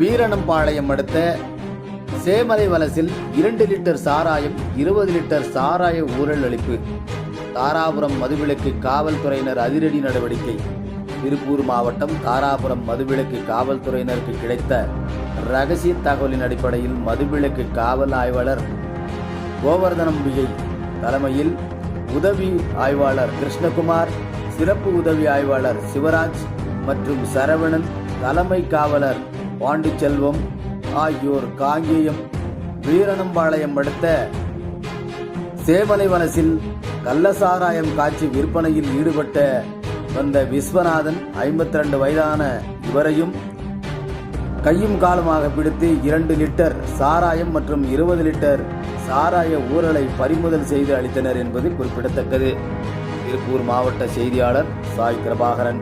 வீரணம்பாளையம் அடுத்த சேமலை வலசில் இரண்டு லிட்டர் சாராயம் இருபது லிட்டர் சாராய ஊழல் அளிப்பு. தாராபுரம் மதுவிலக்கு காவல்துறையினர் அதிரடி நடவடிக்கை. திருப்பூர் மாவட்டம் தாராபுரம் மதுவிலக்கு காவல்துறையினருக்கு கிடைத்த ரகசிய தகவலின் அடிப்படையில் மதுவிலக்கு காவல் ஆய்வாளர் கோவர்தனம் விஜய் தலைமையில் உதவி ஆய்வாளர் கிருஷ்ணகுமார் சிறப்பு உதவி ஆய்வாளர் சிவராஜ் மற்றும் சரவணன் தலைமை காவலர் பாண்டிச்செல்வம் ஆகியோர் காங்கேயம் வீரனம்பாளையம் அடுத்த சேமலை வனசில் கள்ளசாராயம் காட்சி விற்பனையில் ஈடுபட்ட வந்த விஸ்வநாதன் 52 வயதான இவரையும் கையும் காலமாக பிடித்து இரண்டு லிட்டர் சாராயம் மற்றும் இருபது லிட்டர் சாராய ஊரலை பறிமுதல் செய்து அளித்தனர் என்பது குறிப்பிடத்தக்கது. திருப்பூர் மாவட்ட செய்தியாளர் சாய் பிரபாகரன்